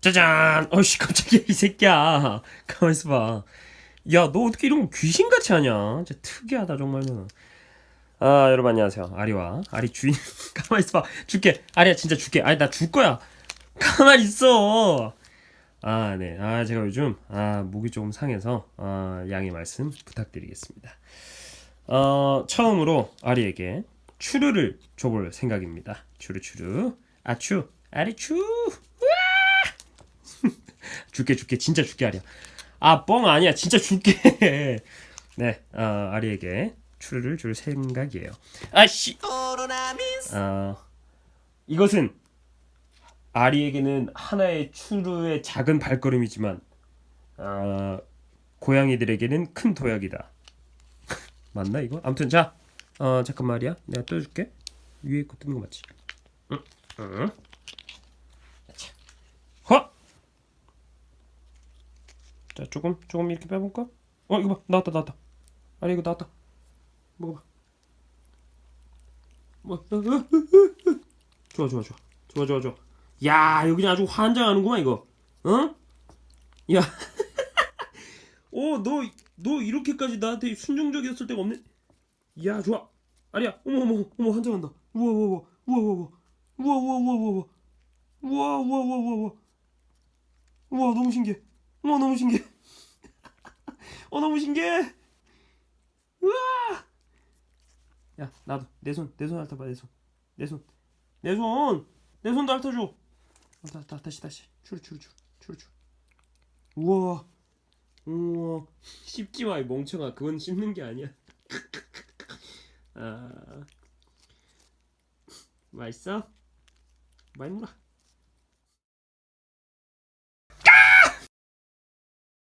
짜잔! 어씨 깜짝이야 이 새끼야. 가만 있어 봐. 야 너 어떻게 이런 거 귀신같이 하냐? 진짜 특이하다 정말로. 아 여러분 안녕하세요. 아리와. 아리 주인. 가만 있어 봐. 줄게. 아리야 진짜 줄게. 아니 나 줄 거야. 가만 있어. 아 네. 아 제가 요즘 아 목이 조금 상해서 아 양해 말씀 부탁드리겠습니다. 어 처음으로 아리에게 추르를 줘볼 생각입니다. 추르 추르 아추. 아리 추. 우와! 줄게 줄게 진짜 줄게 아리야 아 뻥 아니야 진짜 줄게 네 어, 아리에게 추르를 줄 생각이에요 아씨 어, 이것은 아리에게는 하나의 추르의 작은 발걸음이지만 어, 고양이들에게는 큰 도약이다. 맞나 이거? 아무튼 자, 어, 잠깐 말이야. 내가 떠줄게. 위에 거 뜯는 거 맞지? 응, 응. 자, 허. 자, 조금 조금 이렇게 빼볼까? 어, 이거 봐, 나왔다, 나왔다. 아리 이거 나왔다. 먹어봐. 뭐, 어, 어, 어. 좋아, 좋아, 좋아, 좋아, 좋아, 좋아. 야, 여기 아주 환장하는구만 이거. 어? 야. 어, 너, 너 이렇게까지 나한테 순종적이었을 때가 없네. 야, 좋아. 아니야. 어머, 어머, 어머, 환장한다. 우와, 우와, 우와, 우와, 우와, 우와, 우와, 우와, 우와, 우와, 우와, 우와, 우와, 우와, 우와, 너무 신기해. 우와, 너무 신기해. 어, 너무 신기해. 우와. 야, 나도 내 손, 내 손 핥아봐, 내 손, 내 손, 내 손, 내 손도 핥아줘. 어, 다, 다, 다시, 다시, 추르, 추르, 추르, 추르, 추르. 우와. 우와 씹지 마이 멍청아 그건 씹는 게 아니야 아 맛있어? 많이 물어